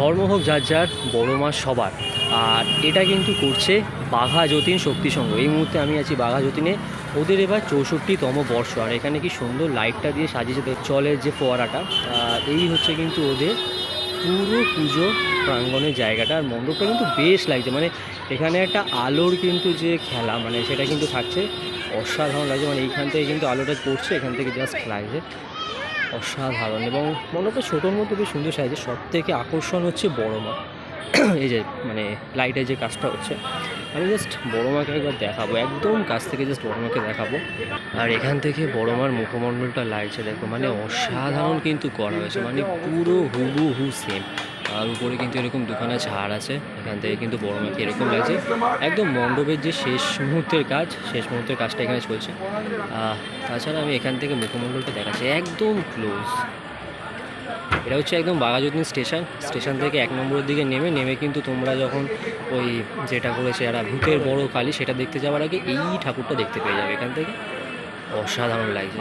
ধর্ম হোক যার যার, বড় মা সবার। আর এটা কিন্তু করছে বাঘা যতীন শক্তি সংঘ। এই মুহূর্তে আমি আছি বাঘা যতীনে। ওদের এবার চৌষট্টিতম বর্ষ। আর এখানে কি সুন্দর লাইটটা দিয়ে সাজিয়েছে জলের যে ফোয়ারাটা এই হচ্ছে কিন্তু ওদের পুরো পুজো প্রাঙ্গণের জায়গাটা। আর মণ্ডপটা কিন্তু বেশ লাগছে। মানে এখানে একটা আলোর কিন্তু যে খেলা মানে সেটা কিন্তু থাকছে। অসাধারণ লাগছে। মানে এইখান থেকে কিন্তু আলোটা পড়ছে, এখান থেকে জাস্ট লাগছে। অসাধারণ এবং মণ্ডপটা ছোটোর মধ্যে বেশ সুন্দর সাইজে সব থেকে আকর্ষণ হচ্ছে বড় মা এই যে মানে লাইটের যে কাজটা হচ্ছে। আমি জাস্ট বড় মাকে একবার দেখাবো, একদম কাছ থেকে জাস্ট বড় মাকে দেখাবো। আর এখান থেকে বড় মার মুখমণ্ডলটা লাগছে, দেখো মানে অসাধারণ কিন্তু করা হয়েছে মানে পুরো হুবু হু সেম আর উপরে কিন্তু এরকম দোকানে ছাড় আছে, এখান থেকে কিন্তু বড় মাকে এরকম লাগছে। একদম মণ্ডপের যে শেষ মুহূর্তের কাজ, শেষ মুহূর্তের কাজটা এখানে চলছে। তাছাড়া আমি এখান থেকে মুখমণ্ডলটা দেখাচ্ছি, একদম ক্লোজ এটা হচ্ছে একদম বাঘাযতীন স্টেশন। স্টেশন থেকে এক নম্বরের দিকে নেমে নেমে কিন্তু তোমরা যখন ওই যেটা করেছে এরা ভূতের বড় কালী, সেটা দেখতে যাওয়ার আগে এই ঠাকুরটা দেখতে পেয়ে যাবে এখান থেকে। অসাধারণ লাগছে।